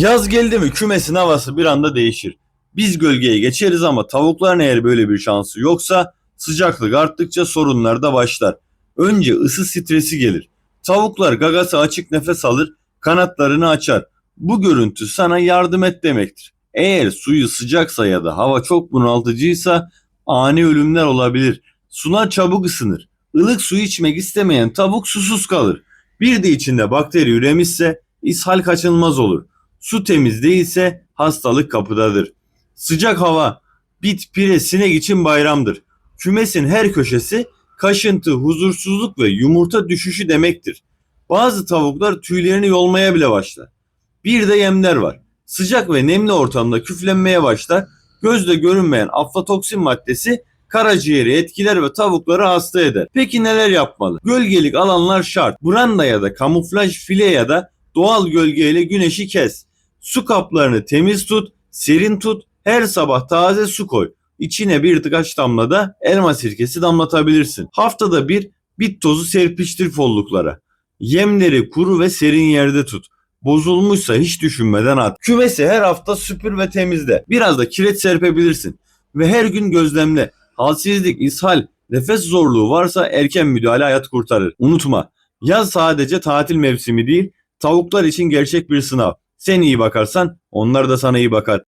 Yaz geldi mi kümesin havası bir anda değişir. Biz gölgeye geçeriz ama tavukların eğer böyle bir şansı yoksa sıcaklık arttıkça sorunlar da başlar. Önce ısı stresi gelir. Tavuklar gagası açık nefes alır, kanatlarını açar. Bu görüntü sana yardım et demektir. Eğer suyu sıcaksa ya da hava çok bunaltıcıysa ani ölümler olabilir. Sular çabuk ısınır. Ilık su içmek istemeyen tavuk susuz kalır. Bir de içinde bakteri üremişse ishal kaçınılmaz olur. Su temiz değilse hastalık kapıdadır. Sıcak hava, bit, pire, sinek için bayramdır. Kümesin her köşesi kaşıntı, huzursuzluk ve yumurta düşüşü demektir. Bazı tavuklar tüylerini yolmaya bile başlar. Bir de yemler var. Sıcak ve nemli ortamda küflenmeye başlar. Gözle görünmeyen aflatoksin maddesi karaciğeri etkiler ve tavukları hasta eder. Peki neler yapmalı? Gölgelik alanlar şart. Branda ya da kamuflaj file ya da doğal gölgeyle güneşi kes. Su kaplarını temiz tut, serin tut, her sabah taze su koy. İçine bir birkaç damla da elma sirkesi damlatabilirsin. Haftada bir bit tozu serpiştir folluklara. Yemleri kuru ve serin yerde tut. Bozulmuşsa hiç düşünmeden at. Kümesi her hafta süpür ve temizle. Biraz da kireç serpebilirsin. Ve her gün gözlemle. Halsizlik, ishal, nefes zorluğu varsa erken müdahale hayat kurtarır. Unutma, yaz sadece tatil mevsimi değil, tavuklar için gerçek bir sınav. Sen iyi bakarsan onlar da sana iyi bakar.